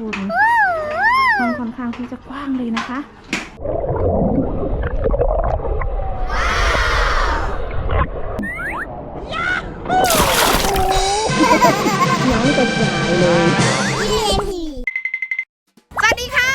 คุณห้องค่อนข้างที่จะกว้างเลยนะคะน้องกระจายเลย สวัสดีค่ะ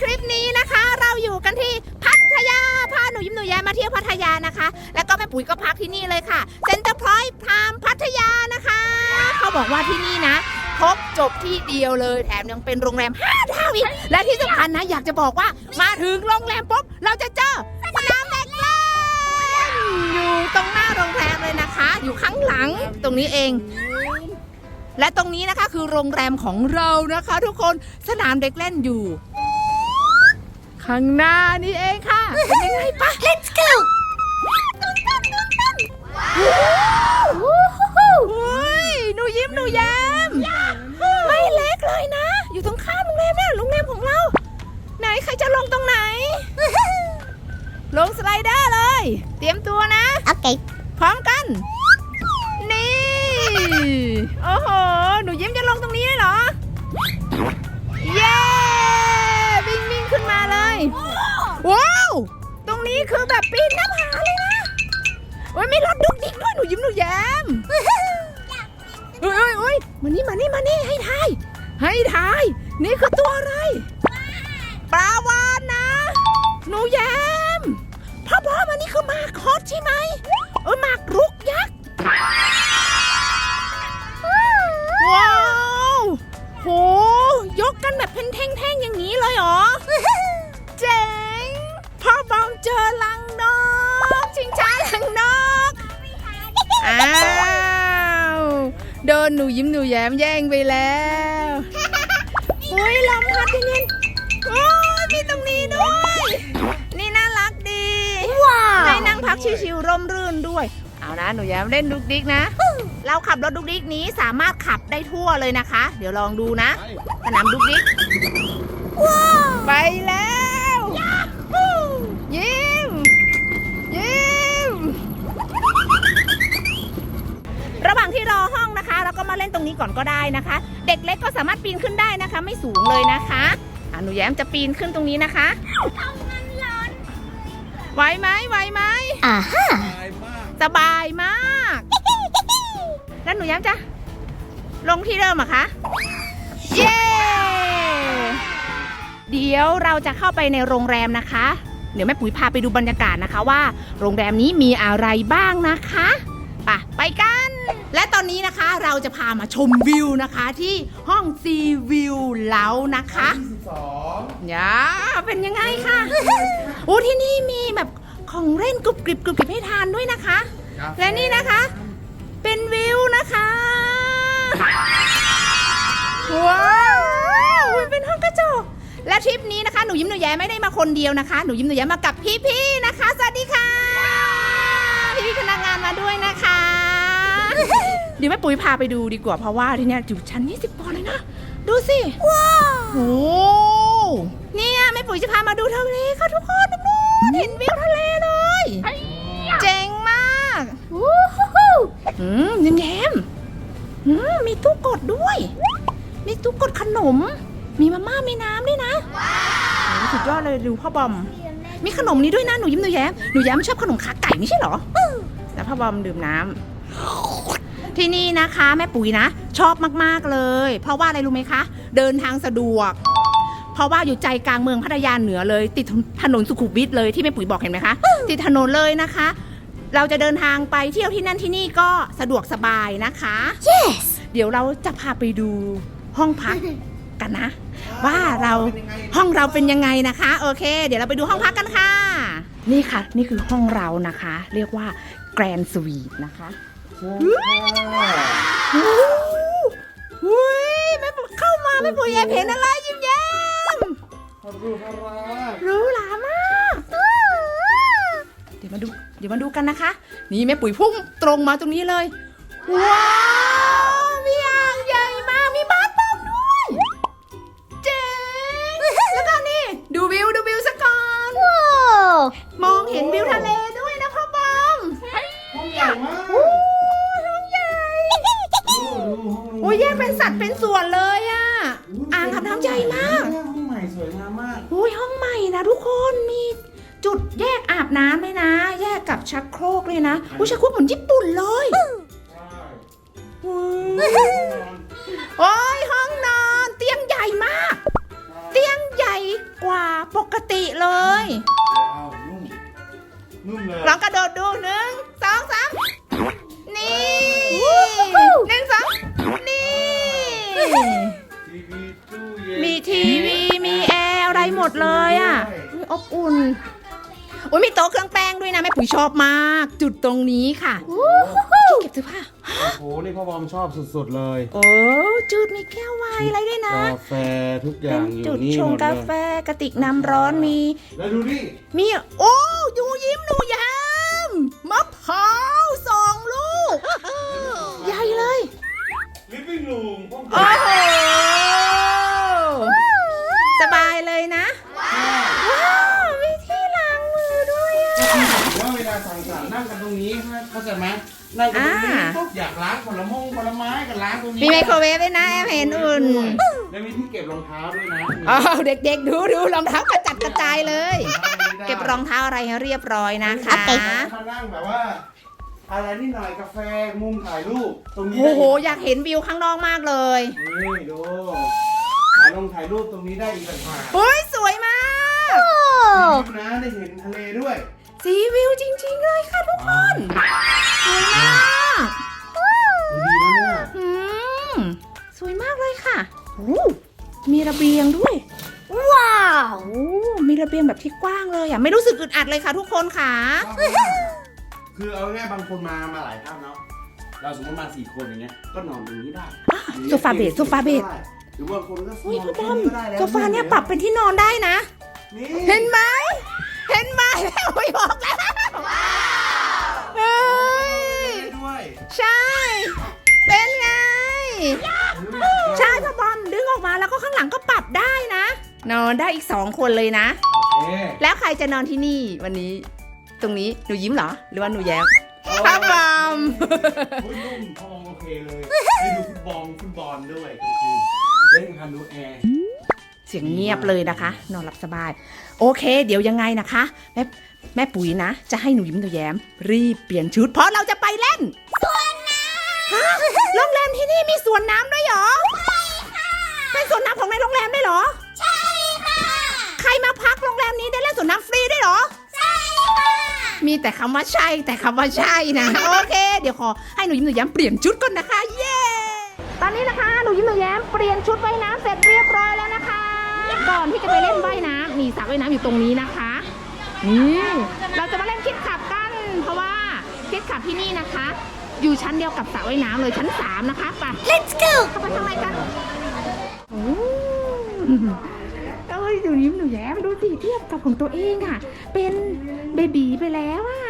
คลิปนี้นะคะ เราอยู่กันที่พัทยา พาหนูยิ้มหนูแย้มาเที่ยวพัทยานะคะ แล้วก็แม่ปุ๋ยก็พักที่นี่เลยค่ะเซ็นเตอร์พอยต์พามพัทยานะคะ เขาบอกว่าที่นี่นะ ครบจบที่เดียวเลย แถมยังเป็นโรงแรม5ดาวอีกและที่สำคัญนะอยากจะบอกว่ามาถึงโรงแรมปุ๊บเราจะเจอสนามเด็กเล่นอยู่ตรงหน้าโรงแรมเลยนะคะ อยู่ข้างหลังตรงนี้เอง และตรงนี้นะคะคือโรงแรมของเรานะคะ ทุกคนสนามเด็กเล่นอยู่ ข้างหน้านี่เองค่ะเป็นยังไงปะ Let's go เฮ้ยหนูยิ้มหนูแย้มไม่ เล็กเลยนะ อยู่ตรงข้ามโรงแรมเนี่ยโรงแรมของเรา ไหนใครจะลงตรงไหน ลงสไลเดอร์เลย เตรียมตัวนะ โอเค พร้อมกัน นี่ โอ้โห หนูยิ้มจะลงตรงนี้เลยเหรอ เย้วิ่งวิ่งขึ้นมาเลย ว้าว ตรงนี้คือแบบปีนหน้าผาเลยนะโอ้ยมีรถดุกดิกด้วยหนูยิ้มหนูแย้มเฮ้ยเฮ้ยเฮ้ยมานี่มานี่มานี่ให้ทาย ให้ทาย นี่คือตัวอะไร ปลาวานนะ หนูแย้มพ่อบอกมันนี่คือหมากคอสใช่ไหมเออหมากรุกยักษ์ ว้าว โห ยกกันแบบเป็นแท่งๆ อย่างนี้เลยเหรอ เจ๋ง พ่อบอมเจอลังนก ชิงช้าลังนก อ้าว โดนหนูยิ้มหนูแย้มแย่งไปแล้ว ชิวๆร่มรื่นด้วย เอานะหนูแย้มเล่นดุกดิกนะ เราขับรถดุกดิกนี้สามารถขับได้ทั่วเลยนะคะ เดี๋ยวลองดูนะ สนามดุกดิกไปแล้วยิ้มยิ้มระหว่างที่รอห้องนะคะ เราก็มาเล่นตรงนี้ก่อนก็ได้นะคะ เด็กเล็กก็สามารถปีนขึ้นได้นะคะ ไม่สูงเลยนะคะอะหนูแย้มจะปีนขึ้นตรงนี้นะคะ ไหวไหมไหวไหมอ่าฮะสบายมาก แล้วหนูย้ำจะลงที่เดิมเหรอะคะ เย้ เดี๋ยวเราจะเข้าไปในโรงแรมนะคะ เดี๋ยวแม่ปุ๋ยพาไปดูบรรยากาศนะคะว่า โรงแรมนี้มีอะไรบ้างนะคะไปไปกัน และตอนนี้นะคะเราจะพามาชมวิวนะคะที่ห้องซีวิวเล้านะคะอย่าเป็นยังไงคะ โอ้ที่นี่มีแบบของเล่นกรุบกริบกรุบกริบให้ทานด้วยนะคะ และนี่นะคะ เป็นวิวนะคะว้าวเป็นห้องกระจกและทริปนี้นะคะ หนูยิ้มหนูแย้มไม่ได้มาคนเดียวนะคะ หนูยิ้มหนูแย้มมากับพี่ๆนะคะ สวัสดีค่ะ พี่ๆพนักงานมาด้วยนะคะ เดี๋ยวแม่ปุ๋ยพาไปดูดีกว่าเพราะว่าที่เนี่ยอยู่ชั้น20ปอนด์เลยนะ ดูสิ ว้าวโอ้ เนี่ยแม่ปุ๋ยจะพามาดูทะเลค่ะทุกคนทุกคนเห็นวิวทะเลเลย เจ๋งมากวู้ฮู้อืมยิ้มแย้มอืมมีตู้กดด้วย มีตู้กดขนม มีมาม่ามีน้ำด้วยนะโอ้สุดยอดเลยดูพ่อบอม มีขนมนี้ด้วยนะหนูยิ้มหนูแย้มหนูแย้มชอบขนมขาไก่ไม่ใช่เหรอแต่พ่อบอมดื่มน้ำที่นี่นะคะ แม่ปุ๋ยนะ ชอบมาก ๆ เลย เพราะว่าอะไรรู้ไหมคะ เดินทางสะดวก เพราะว่าอยู่ใจกลางเมืองพัทยาเหนือเลย ติดถนนสุขุมวิทเลยที่แม่ปุ๋ยบอกเห็นไหมคะติดถนนเลยนะคะ เราจะเดินทางไปเที่ยวที่นั่นที่นี่ก็สะดวกสบายนะคะ yes เดี๋ยวเราจะพาไปดูห้องพักกันนะ ว่าเราห้องเราเป็นยังไงนะคะ โอเค เดี๋ยวเราไปดูห้องพักกันค่ะ นี่ค่ะ นี่คือห้องเรานะคะ เรียกว่าแกรนสวีทนะคะอุ้ยแม่ปุ๋ยเข้ามาแม่ปุ๋ยแอบเห็นอะไรยิ้มแย้ม หรู้หลามากเดี๋ยวมาดู เดี๋ยวมาดูกันนะคะ นี่แม่ปุ๋ยพุ่งตรงมาตรงนี้เลย ว้าวมีอ่างใหญ่มาก มีบ้านปอมด้วย เจ๋ง แล้วก็นี่ ดูวิว ดูวิวสักก่อนว้าวมองเห็นวิวทะเลด้วยนะพ่อบอมห้องใหญ่มากโอ้ยห้องใหญ่โอ้ยแยกเป็นสัตว์เป็นส่วนเลยอะ อ่างอาบน้ำใหญ่มาก ห้องใหม่สวยงามมาก อุ้ยห้องใหม่นะทุกคนมีจุดแยกอาบน้ำเลยนะ แยกกับชักโครกเลยนะอุ้ยชักโครกเหมือนญี่ปุ่นเลยใช่โอ้ยห้องนอนเตียงใหญ่มาก เตียงใหญ่กว่าปกติเลยว้าวนุ่มนุ่มเลยลองกระโดดดูหนึ่ง ดเลยอะอุ๊ยอบอุ่นอุ้ยมีโต๊ะเครื่องแป้งด้วยนะแม่ปุ๋ยชอบมาก จุดตรงนี้ค่ะที่เก็บเสื้อผ้าโอ้โห นี่พ่อบอมชอบสุดๆเลยโอ้จุดมีแก้วไวน์อะไรด้วยนะ กาแฟทุกอเป็ย่านงอยู่จุดนี่ชหงมดกาเลแฟยกระติกน้ำร้อนมี แล้วดูนี่มีโอ้ดูยิ้มหนูแย้มมะพร้าวสองลูก ใหญ่เลย ลิฟวิ่งรูมห้องโอ้โห จไหมนั่งกันตรงนี้อ่าปุ๊บอยากล้างผลมงผลไม้กันล้างตรงนี้มีไมโครเวฟด้วยนะแอมเห็นอุ่นแล้วมีที่เก็บรองเท้าด้วยนะอ๋อเด็กๆดูดูรองเท้ากระจัดกระจายเลย เก็บรองเท้าอะไรให้เรียบร้อยนะคะมานั่งแบบว่าอะไรนิดหน่อยกาแฟมุมถ่ายรูปตรงนี้โอ้โหได้อยากเห็นวิวข้างนอกมากเลยนี่ดูถ่ายลงถ่ายรูปตรงนี้ได้อีกต่างหากอุ้ยสวยมากดูนะได้เห็นทะเลด้วย สีวิวจริงๆเลยค่ะทุกคนสวยมากดูดีนะเนี่ยอืมสวยมากเลยค่ะโอ้มีระเบียงด้วย ว้าวโอ้มีระเบียงแบบที่กว้างเลยอะไม่รู้สึกอึดอัดเลยค่ะทุกคนค่ะ คือเอาง่ายๆบางคนมามาหลายท่านเนาะเราสมมติมาสี่คนอย่างเงี้ยก็นอนตรงนี้ได้โซฟาเบสโซฟาเบสได้หรือว่าคนก็อุ้ยนอนพ่อบแค่อมนี้ก็ได้แล้วโซฟาเนี่ยปรับเป็นที่นอนได้นะนี่เห็นไหม เห็นไหมแม่ไม่บอกแล้วเฮ้ยได้ด้วยใช่ เป็นไง ใช่พ่อบอมดึงออกมาแล้วก็ข้างหลังก็ปรับได้นะ นอนได้อีกสองคนเลยนะ โอเคแล้วใครจะนอนที่นี่วันนี้ ตรงนี้หนูยิ้มเหรอ หรือว่าหนูแย้มพ่อบอม โอ้ยนุ่มพองโอเคเลยได้ดูฟุตบอลฟุตบอลด้วยกลางคืนเล่นคันดูแอร์เสียงเงียบเลยนะคะ นอนหลับสบาย โอเค เดี๋ยวยังไงนะคะแม่แม่ปุ๋ยนะ จะให้หนูยิ้มหนูแย้ม รีบเปลี่ยนชุด เพราะเราจะไปเล่นสวนน้ำโรงแรมที่นี่มีสวนน้ำด้วยเหรอใช่ค่ะเป็นสวนน้ำของในโรงแรมด้วยเหรอ ใช่ค่ะ ใครมาพักโรงแรมนี้ได้เล่นสวนน้ำฟรีด้วยเหรอใช่ค่ะมีแต่คำว่าใช่แต่คำว่าใช่นะ โอเค เดี๋ยวขอให้หนูยิ้มหนูแย้มเปลี่ยนชุดก่อนนะคะ เย้ ตอนนี้นะคะหนูยิ้มหนูแย้มเปลี่ยนชุดว่ายน้ำเสร็จเรียบร้อยแล้วนะคะก่ อนที่จะไปเล่นว่ายน้ำมีสระว่ายน้ำอยู่ตรงนี้นะคะนี่เราจะมาเล่นคิดขับกัน เพราะว่าคิดขับที่นี่นะคะ อยู่ชั้นเดียวกับสระว่ายน้ำเลยชั้นสามนะคะไป let's go เข้าไปข้างในกันโอ้เอ้ยหนูยิ้มหนูแย้มดูสิเทียบกับของตัวเองอะ เป็นเบบีไปแล้วอะ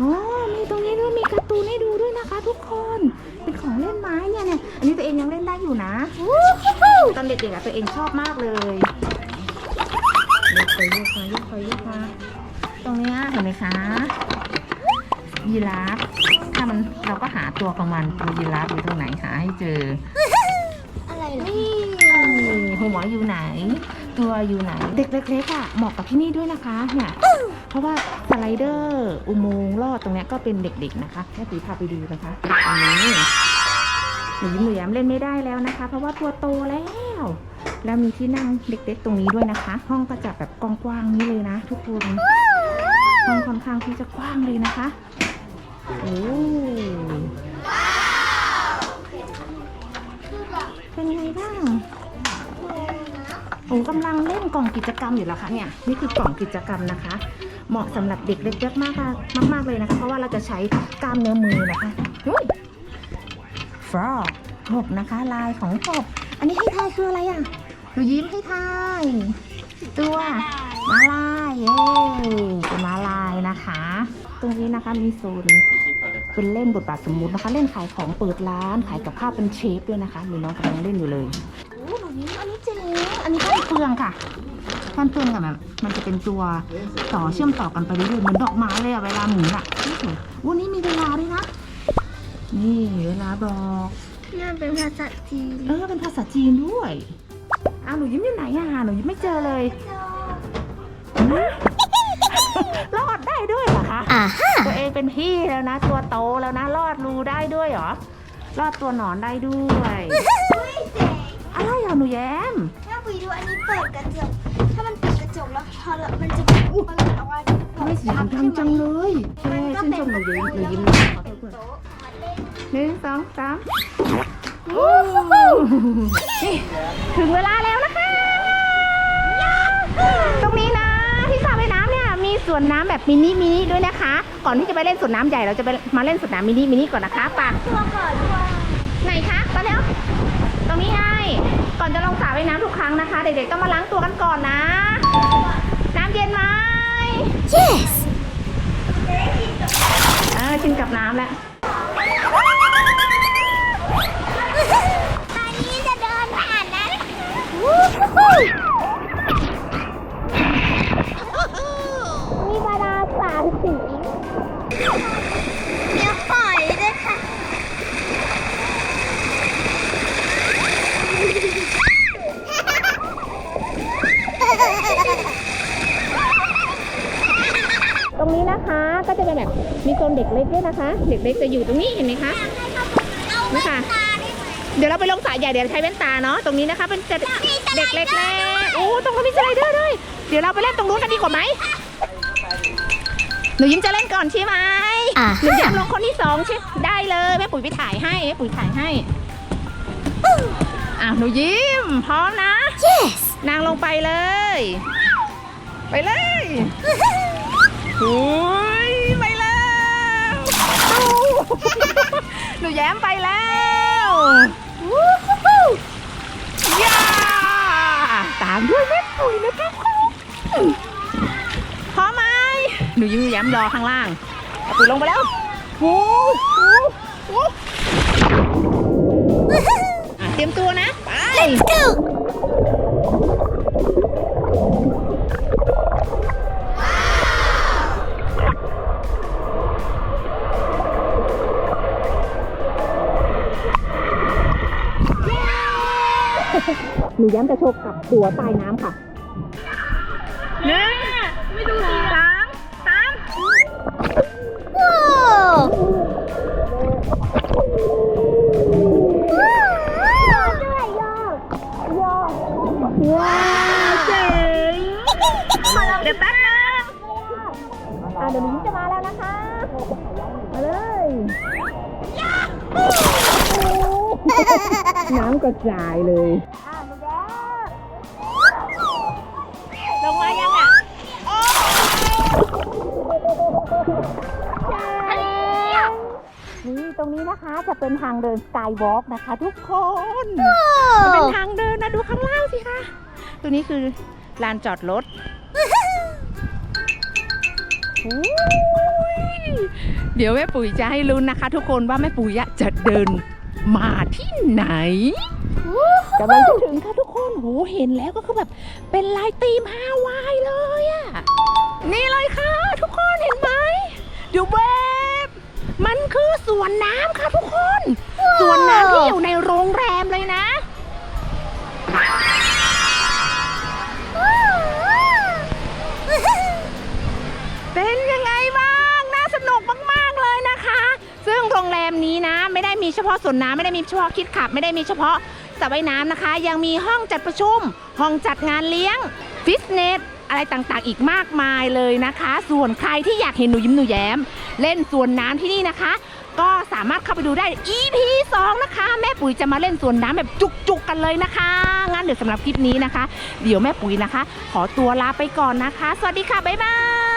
อ๋อมีตรงนี้ด้วยมีการ์ตูนให้ดูด้วยนะคะ ทุกคน เป็นของเล่นไม้เนี่ยเนี่ย อันนี้ตัวเองยังเล่นได้อยู่นะ ตอนเด็กๆอะตัวเองชอบมากเลยยกไปยกมายกไปยกมาตรงเนี้ยเห็นไหมคะยีราฟถ้ามันเราก็หาตัวของมันตัวยีราฟอยู่ตรงไหนหาให้เจอ อะไรเหรอนี่หัวอยู่ไหน ตัวอยู่ไหน เด็กเล็กๆอะเหมาะกับที่นี่ด้วยนะคะเนี่ยเพราะว่าสไลเดอร์อุโมงค์ลอดตรงเนี้ยก็เป็นเด็กๆนะคะแม่ปุ๋ยพาไปดูนะคะตรงนี้ หนูยิ้มหนูแย้มเล่นไม่ได้แล้วนะคะ เพราะว่าตัวโตแล้ว แล้วมีที่นั่งเด็กๆตรงนี้ด้วยนะคะ ห้องก็จะแบบกว้างๆนี้เลยนะ ทุกคนห้องค่อนข้างที่จะกว้างเลยนะคะโอ้เป็นไงบ้างผมกำลังเล่นกล่องกิจกรรมอยู่แล้วค่ะเนี่ยนี่คือกล่องกิจกรรมนะคะ เหมาะสำหรับเด็กเล็กๆมากมากเลยนะคะ เพราะว่าเราจะใช้กล้ามเนื้อมือนะคะ ฟรอกกบนะคะ ลายของกบ อันนี้ให้ทายคืออะไรอะหนูยิ้มให้ทาย ตัวมาลายเย้เป็นมาลายนะคะ ตรงนี้นะคะมีโซนเป็นเล่นบทบาทสมมุตินะคะ เล่นขายของเปิดร้านขายกับข้าวเป็นเชฟด้วยนะคะ มีน้องกำลังเล่นอยู่เลยโอ้หนูยิ้มอันนี้เจ๋งอันนี้ก็เปลืองค่ะท่านเปลืองอะแบบมันจะเป็นตัวต่อเชื่อมต่อกันไปเรื่อยๆเหมือนดอกไม้เลยอะเวลาหมุนอะนี่สวยวันนี้มีเวลาด้วยนะ นี่เวลาบอก นี่มันเป็นภาษาจีนเออเป็นภาษาจีนด้วยอ้าวหนูยิ้มอยู่ไหนอะหนูยิ้มไม่เจอเลยรอดได้ด้วยเหรอคะอ่าฮะตัวเองเป็นพี่แล้วนะ ตัวโตแล้วนะ รอดรูได้ด้วยเหรอรอดตัวหนอนได้ด้วยเฮ้ยเจ๋งอะไรอะหนูแย้มถ้าปุยดูอันนี้เปิดกระจก ถ้ามันเปิดกระจกแล้วพอเรามันจะมันออกมาไม่เสียงดังจังเลยเฮ้ยชื่นชมหนูยิ้มหนูยิ้มนะขอโทษเพื่อนโต๊ะมาเล่น หนึ่งสองสามนี่ถึงเวลาแล้วนะคะ ตรงนี้นะที่สระว่ายน้ำเนี่ยมีสวนน้ำแบบมินิมินิด้วยนะคะ ก่อนที่จะไปเล่นสวนน้ำใหญ่เราจะไปมาเล่นสวนน้ำมินิมินิก่อนนะคะปากตัวก่อนว่าไหนคะตอนนี้ตรงนี้ไงก่อนจะลงสระว่ายน้ำทุกครั้งนะคะ เด็กๆต้องมาล้างตัวกันก่อนนะ น้ำเย็นไหม yes เออชินกับน้ำแล้ว ด็กเล็กด้วยนะคะ เด็กเล็กจะอยู่ตรงนี้เห็นไหมคะนี่ค่ะ เดี๋ยวเราไปลงสระใหญ่เดี๋ยวใช้แว่นตาเนาะตรงนี้นะคะเป็นจะเด็กเล็กๆโอ้ตรงนู้นมีสไลเดอร์ด้วยเดี๋ยวเราไปเล่นตรงนู้นกันดีกว่าไหมหนูยิ้มจะเล่นก่อนใช่ไหมอ่าหนูยิ้มลงคนที่สองใช่ได้เลยแม่ปุ๋ยไปถ่ายให้แม่ปุ๋ยถ่ายให้อ้าวหนูยิ้มพร้อมนะ yes นางลงไปเลย ไปเลยโอ้ยไปแล้ว หนูแย้มไปแล้ววู้ฮู้ย่าตามด้วยแม่ปุ๋ยนะครับพร้อมไหมหนูยิ้มหนูแย้มรอข้างล่างแม่ปุ๋ยลงไปแล้วโอ้โหโอ้โหอะเตรียมตัวนะ ไป Let's go หนูย้ำจะโชว์กับตัวใต้น้ำค่ะหนึ่งไม่ดูสามสามว้าวด้วยยอกยอกว้าวเจ๋งเดี๋ยวแป๊บนึงอะเดี๋ยวหนูยิ้มจะมาแล้วนะคะ มาเลยน้ำกระจายเลยอะหนูแย้ นี่ตรงนี้นะคะจะเป็นทางเดินสกายวอล์กนะคะ ทุกคนมันเป็นทางเดินนะดูข้างล่างสิคะตัวนี้คือลานจอดรถโอ้ยเดี๋ยวแม่ปุ๋ยจะให้ลุ้นนะคะ ทุกคนว่าแม่ปุ๋ยอะจะเดินมาที่ไหนกำลังจะถึงค่ะทุกคนโหเห็นแล้วก็คือแบบเป็นลายธีมฮาวายเลยอะนี่เลยค่ะ ทุกคนเห็นไหมเดี๋ยวเวฟ มันคือสวนน้ำค่ะทุกคน สวนน้ำที่อยู่ในโรงแรมเลยนะ เป็นยังไงบ้าง น่าสนุกมากๆเลยนะคะ ซึ่งโรงแรมนี้นะ ไม่ได้มีเฉพาะสวนน้ำไม่ได้มีเฉพาะคิดขับ ไม่ได้มีเฉพาะสระว่ายน้ำนะคะ ยังมีห้องจัดประชุม ห้องจัดงานเลี้ยง ฟิตเนส อะไรต่างๆ อีกมากมายเลยนะคะ ส่วนใครที่อยากเห็นหนูยิ้มหนูแย้ม เล่นสวนน้ำที่นี่นะคะ ก็สามารถเข้าไปดูได้ EP 2 นะคะ แม่ปุ๋ยจะมาเล่นสวนน้ำแบบจุกๆกันเลยนะคะ งั้นเดี๋ยวสำหรับคลิปนี้นะคะ เดี๋ยวแม่ปุ๋ยนะคะ ขอตัวลาไปก่อนนะคะ สวัสดีค่ะ บ๊ายบาย